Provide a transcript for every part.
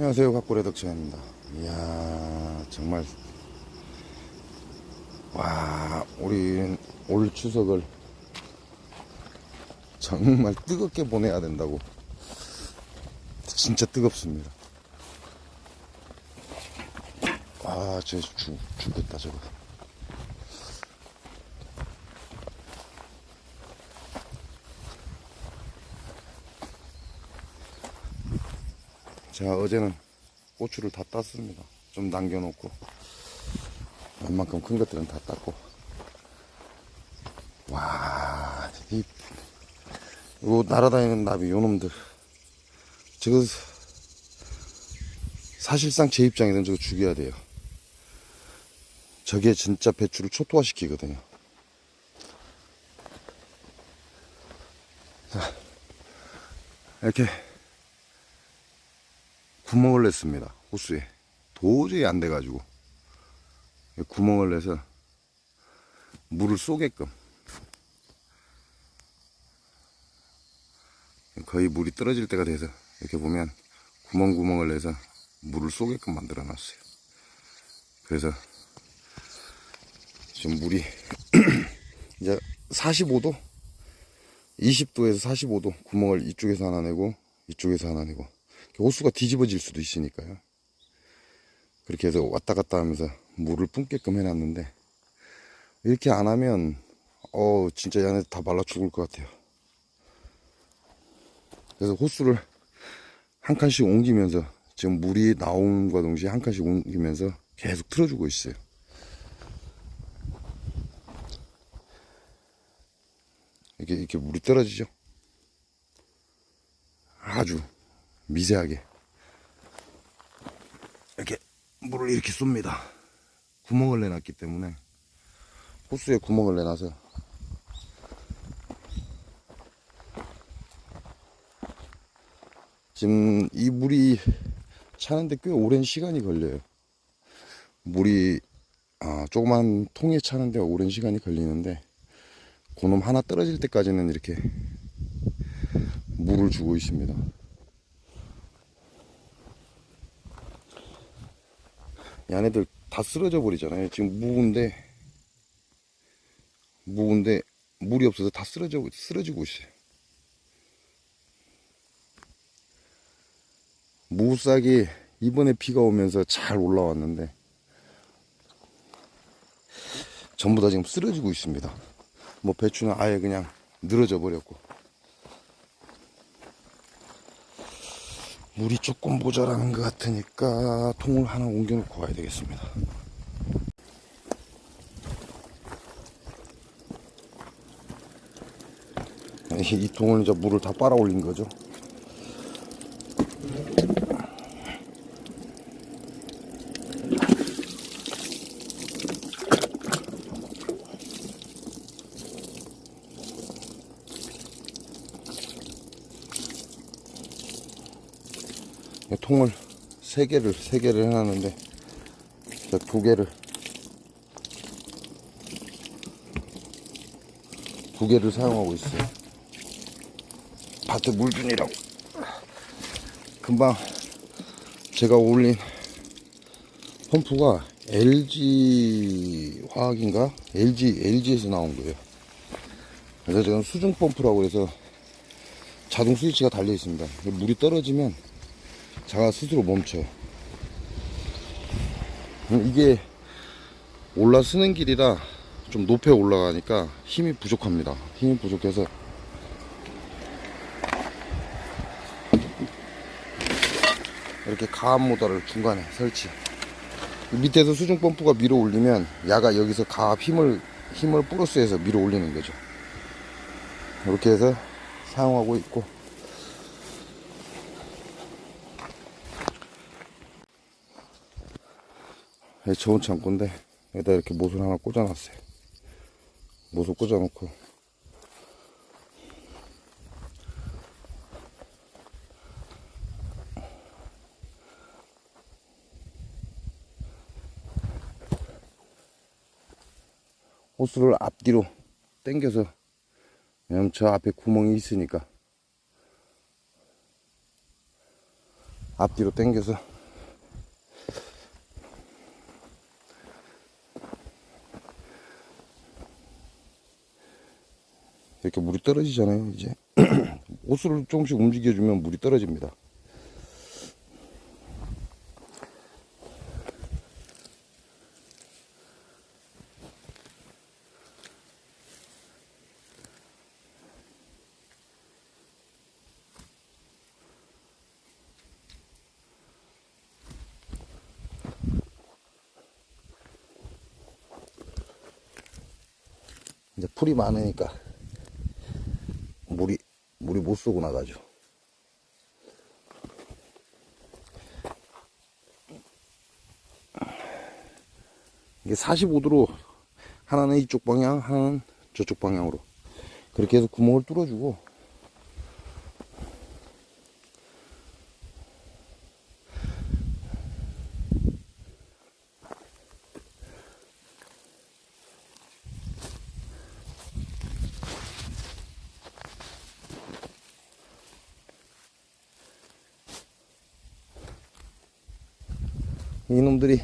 안녕하세요 각골의 덕천입니다. 이야 정말. 와 우리 올 추석을 정말 뜨겁게 보내야 된다고. 진짜 뜨겁습니다. 아저 죽, 죽겠다 저거 제가 어제는 고추를 다 땄습니다. 좀 남겨놓고 웬만큼 큰 것들은 다 땄고 와, 이, 요 날아다니는 나비 요놈들 저거 사실상 제 입장에는 저거 죽여야 돼요. 저게 진짜 배추를 초토화시키거든요. 자, 이렇게 구멍을 냈습니다. 호수에. 도저히 안 돼가지고. 구멍을 내서 물을 쏘게끔. 거의 물이 떨어질 때가 돼서 이렇게 보면 구멍구멍을 내서 물을 쏘게끔 만들어 놨어요. 그래서 지금 물이 이제 45도? 20도에서 45도 구멍을 이쪽에서 하나 내고 이쪽에서 하나 내고 호수가 뒤집어질 수도 있으니까요. 그렇게 해서 왔다 갔다 하면서 물을 뿜게끔 해놨는데 이렇게 안 하면 어 진짜 이 안에 다 말라 죽을 것 같아요. 그래서 호수를 한 칸씩 옮기면서 지금 물이 나옴과 동시에 한 칸씩 옮기면서 계속 틀어주고 있어요. 이렇게 이렇게 물이 떨어지죠. 아주 미세하게 이렇게 물을 이렇게 쏩니다. 구멍을 내놨기 때문에 호수에 구멍을 내놔서 지금 이 물이 차는데 꽤 오랜 시간이 걸려요. 물이 아, 조그만 통에 차는데 오랜 시간이 걸리는데 그놈 하나 떨어질 때까지는 이렇게 물을 주고 있습니다. 이 안에들 다 쓰러져 버리잖아요. 지금 무은데 무은데 물이 없어서 다 쓰러져 쓰러지고 있어요. 무싹이 이번에 비가 오면서 잘 올라왔는데 전부 다 지금 쓰러지고 있습니다. 뭐 배추는 아예 그냥 늘어져 버렸고 물이 조금 모자라는 것 같으니까 통을 하나 옮겨놓고 와야 되겠습니다. 이, 이 통을 이제 물을 다 빨아 올린 거죠. 이 통을 세 개를 세 개를 해놨는데 저두 개를 두 개를 사용하고 있어요. 밭에 물 주니라고. 금방 제가 올린 펌프가 LG 화학인가? LG LG에서 나온 거예요. 그래서 저는 수중 펌프라고 해서 자동 스위치가 달려 있습니다. 물이 떨어지면 자가 스스로 멈춰요. 음, 이게 올라서는 길이라 좀 높게 올라가니까 힘이 부족합니다. 힘이 부족해서 이렇게 가압 모터를 중간에 설치. 밑에서 수중 펌프가 밀어 올리면 야가 여기서 가압 힘을 힘을 플러스해서 밀어 올리는 거죠. 이렇게 해서 사용하고 있고 좋은 창고인데 여기다 이렇게 못을 하나 꽂아놨어요. 못을 꽂아놓고. 호스를 앞뒤로 당겨서 왜냐면 저 앞에 구멍이 있으니까. 앞뒤로 당겨서 이렇게 물이 떨어지잖아요, 이제. 호스를 조금씩 움직여주면 물이 떨어집니다. 이제 풀이 많으니까 물이 못 쏘고 나가죠. 이게 45도로 하나는 이쪽 방향, 하나는 저쪽 방향으로 그렇게 해서 구멍을 뚫어주고 이놈들이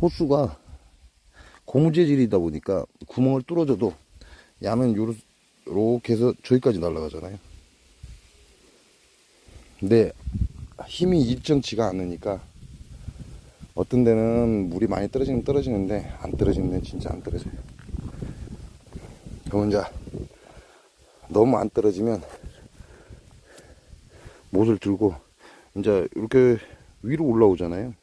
호수가 고무 재질이다 보니까 구멍을 뚫어줘도 야는 요렇- 요렇게 해서 저기까지 날아가잖아요. 근데 힘이 일정치가 않으니까 어떤 데는 물이 많이 떨어지면 떨어지는데 안 떨어지는 데는 진짜 안 떨어져요. 그럼 이제 너무 안 떨어지면 못을 들고 이제 이렇게 위로 올라오잖아요.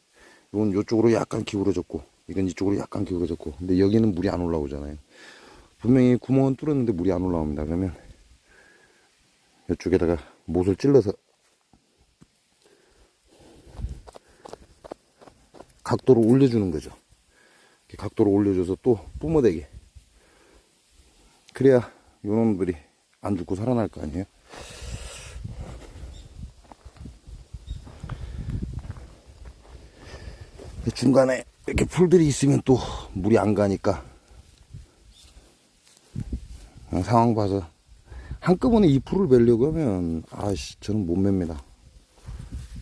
이건 이쪽으로 약간 기울어졌고, 이건 이쪽으로 약간 기울어졌고, 근데 여기는 물이 안 올라오잖아요. 분명히 구멍은 뚫었는데 물이 안 올라옵니다. 그러면 이쪽에다가 못을 찔러서 각도를 올려주는 거죠. 각도를 올려줘서 또 뿜어대게. 그래야 요놈들이 안 죽고 살아날 거 아니에요. 중간에 이렇게 풀들이 있으면 또 물이 안 가니까. 상황 봐서. 한꺼번에 이 풀을 매려고 하면 아씨 저는 못 맵니다.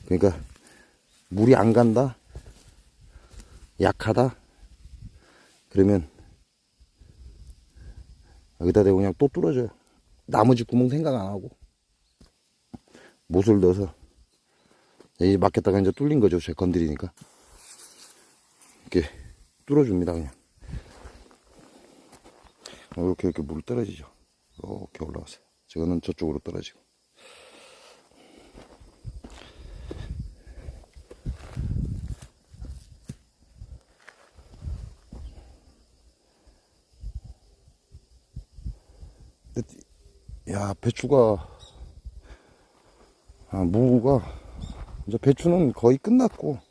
그러니까 물이 안 간다? 약하다? 그러면 여기다 대고 그냥 또 뚫어줘요. 나머지 구멍 생각 안 하고. 못을 넣어서. 이제 막혔다가 이제 뚫린 거죠 제 건드리니까 이렇게 뚫어줍니다 그냥. 이렇게 이렇게 물 떨어지죠. 이렇게 올라가세요. 저거는 저쪽으로 떨어지고. 야 배추가 아 무가 이제 배추는 거의 끝났고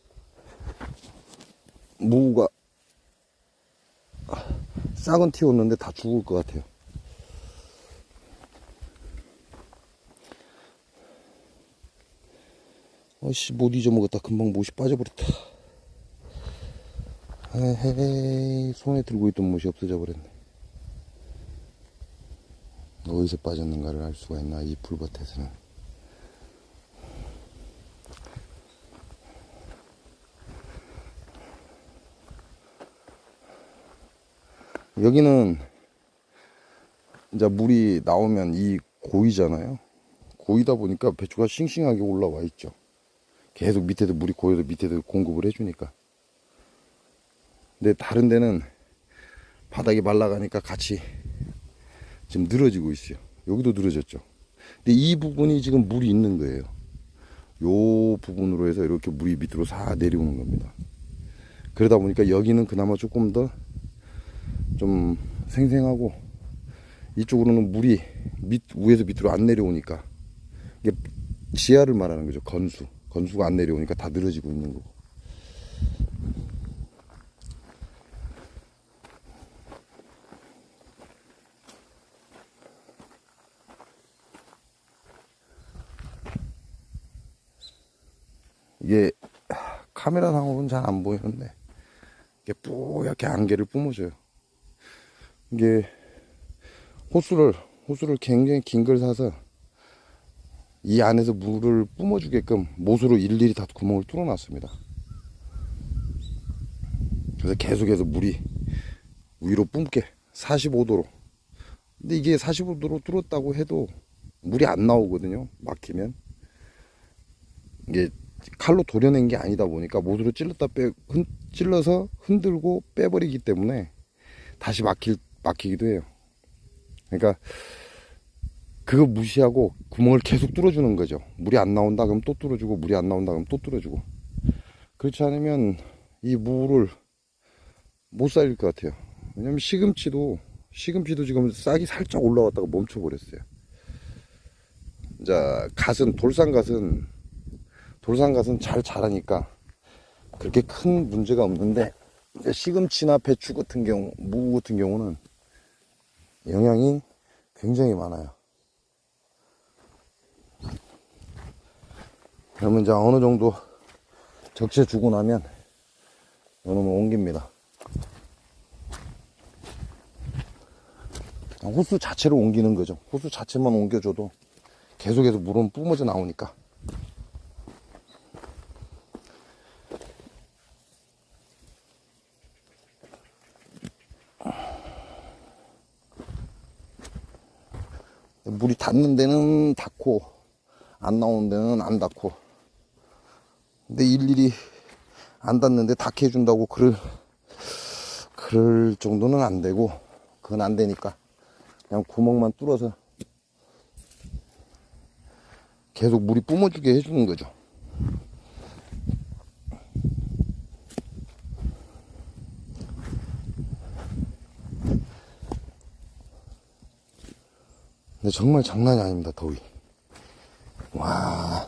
무가 싹은 튀었는데 다 죽을 것 같아요. 어씨 못 잊어먹었다. 금방 못이 빠져버렸다. 에헤이 손에 들고 있던 못이 없어져 버렸네. 어디서 빠졌는가를 알 수가 있나 이 풀밭에서는. 여기는 이제 물이 나오면 이 고이잖아요. 고이다 보니까 배추가 싱싱하게 올라와 있죠. 계속 밑에도 물이 고여도 밑에도 공급을 해주니까. 근데 다른 데는 바닥이 말라가니까 같이 지금 늘어지고 있어요. 여기도 늘어졌죠. 근데 이 부분이 지금 물이 있는 거예요. 요 부분으로 해서 이렇게 물이 밑으로 사 내려오는 겁니다. 그러다 보니까 여기는 그나마 조금 더 좀 생생하고 이쪽으로는 물이 밑 위에서 밑으로 안 내려오니까 이게 지하를 말하는 거죠. 건수. 건수가 안 내려오니까 다 늘어지고 있는 거고. 이게 카메라 상으로는 잘 안 보이는데 이게 뿌옇게 안개를 뿜어줘요 이게 호수를 호수를 굉장히 긴 걸 사서 이 안에서 물을 뿜어주게끔 못으로 일일이 다 구멍을 뚫어놨습니다. 그래서 계속해서 물이 위로 뿜게 45도로 근데 이게 45도로 뚫었다고 해도 물이 안 나오거든요. 막히면. 이게 칼로 도려낸 게 아니다 보니까 못으로 찔렀다 빼, 흔, 찔러서 흔들고 빼버리기 때문에 다시 막힐, 막히기도 해요. 그러니까 그거 무시하고 구멍을 계속 뚫어주는 거죠. 물이 안 나온다 그럼 또 뚫어주고 물이 안 나온다 그럼 또 뚫어주고 그렇지 않으면 이 물을 못 살릴 것 같아요. 왜냐면 시금치도 시금치도 지금 싹이 살짝 올라왔다가 멈춰버렸어요. 자 갓은 돌산갓은 돌산갓은 잘 자라니까 그렇게 큰 문제가 없는데 시금치나 배추 같은 경우 무 같은 경우는 영향이 굉장히 많아요. 그러면 이제 어느 정도 적셔 주고 나면 이놈을 옮깁니다. 호수 자체를 옮기는 거죠. 호수 자체만 옮겨줘도 계속해서 물은 뿜어져 나오니까. 물이 닿는 데는 닿고 안 나오는 데는 안 닿고 근데 일일이 안 닿는데 닿게 해준다고 그럴 그럴 정도는 안 되고 그건 안 되니까 그냥 구멍만 뚫어서 계속 물이 뿜어주게 해주는 거죠. 근데 정말 장난이 아닙니다, 더위. 와.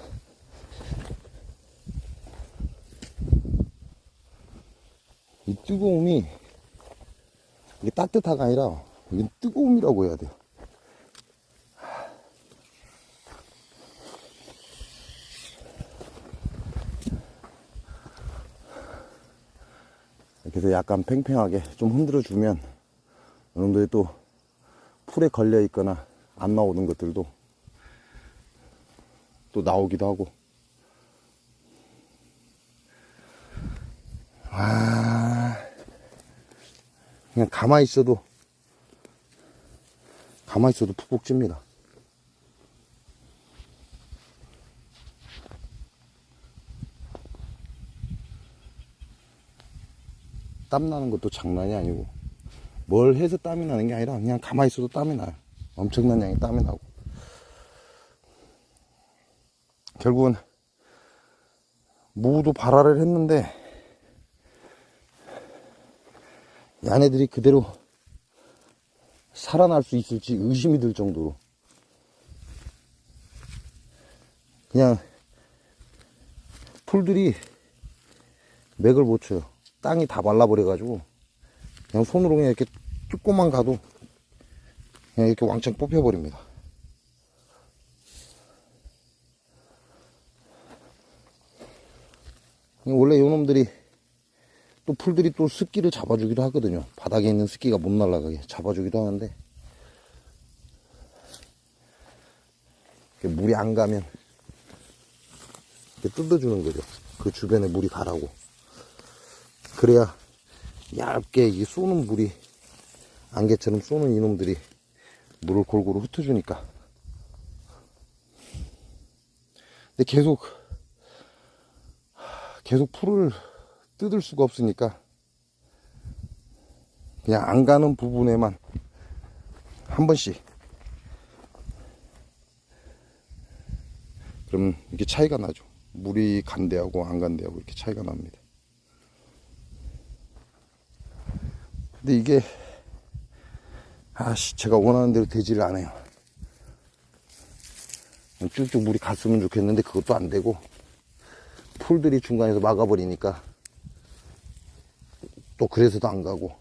이 뜨거움이, 이게 따뜻하가 아니라, 이게 뜨거움이라고 해야 돼요. 해서 약간 팽팽하게 좀 흔들어 주면, 어느 정도의 또 풀에 걸려 있거나 안 나오는 것들도 또 나오기도 하고. 아, 그냥 가만히 있어도, 가만히 있어도 푹푹 찝니다. 땀 나는 것도 장난이 아니고, 뭘 해서 땀이 나는 게 아니라 그냥 가만히 있어도 땀이 나요. 엄청난 양의 땀이 나고. 결국은 무도 발화를 했는데 야네들이 그대로 살아날 수 있을지 의심이 들 정도로 그냥 풀들이 맥을 못 쳐요. 땅이 다 말라버려 가지고 그냥 손으로 그냥 이렇게 뜯고만 가도 이렇게 왕창 뽑혀버립니다. 원래 요놈들이 또 풀들이 또 습기를 잡아주기도 하거든요. 바닥에 있는 습기가 못 날아가게 잡아주기도 하는데 물이 안 가면 이렇게 뜯어주는 거죠. 그 주변에 물이 가라고. 그래야 얇게 이 쏘는 물이 안개처럼 쏘는 이놈들이 물을 골고루 흩어주니까. 근데 계속, 계속 풀을 뜯을 수가 없으니까 그냥 안 가는 부분에만 한 번씩. 그러면 이게 차이가 나죠. 물이 간대하고 안 간대하고 이렇게 차이가 납니다. 근데 이게 아씨 제가 원하는 대로 되지를 않아요. 쭉쭉 물이 갔으면 좋겠는데 그것도 안 되고 풀들이 중간에서 막아버리니까 또 그래서도 안 가고.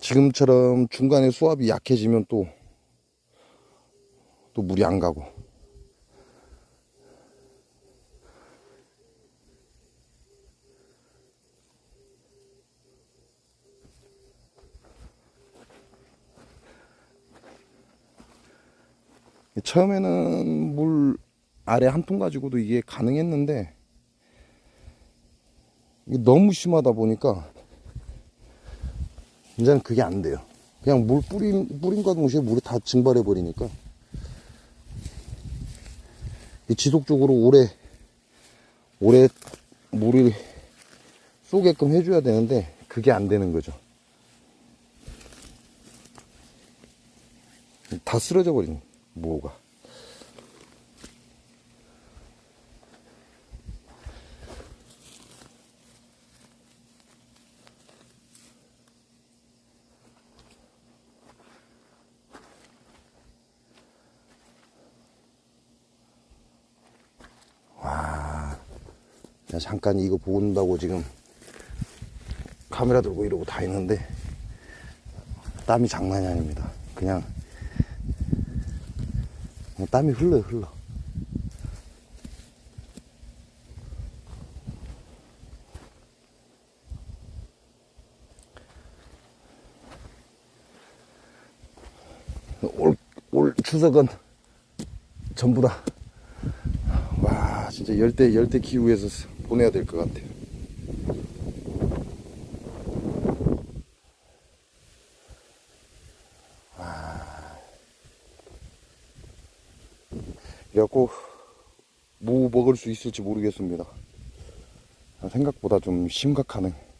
지금처럼 중간에 수압이 약해지면 또 또 물이 안 가고 처음에는 물 아래 한 통 가지고도 이게 가능했는데 이게 너무 심하다 보니까 이제는 그게 안 돼요. 그냥 물 뿌림, 뿌림과 동시에 물이 다 증발해 버리니까. 이 지속적으로 오래, 오래 물을 쏘게끔 해줘야 되는데, 그게 안 되는 거죠. 다 쓰러져 무 호가. 야, 잠깐 이거 본다고 지금 카메라 들고 이러고 다 있는데 땀이 장난이 아닙니다. 그냥 땀이 흘러요, 흘러. 올, 올 추석은 전부 다 와 진짜 열대 열대 기후에서 보내야 될 것 같아요. 아. 그래갖고 무 먹을 수 있을지 모르겠습니다. 생각보다 좀 심각하네.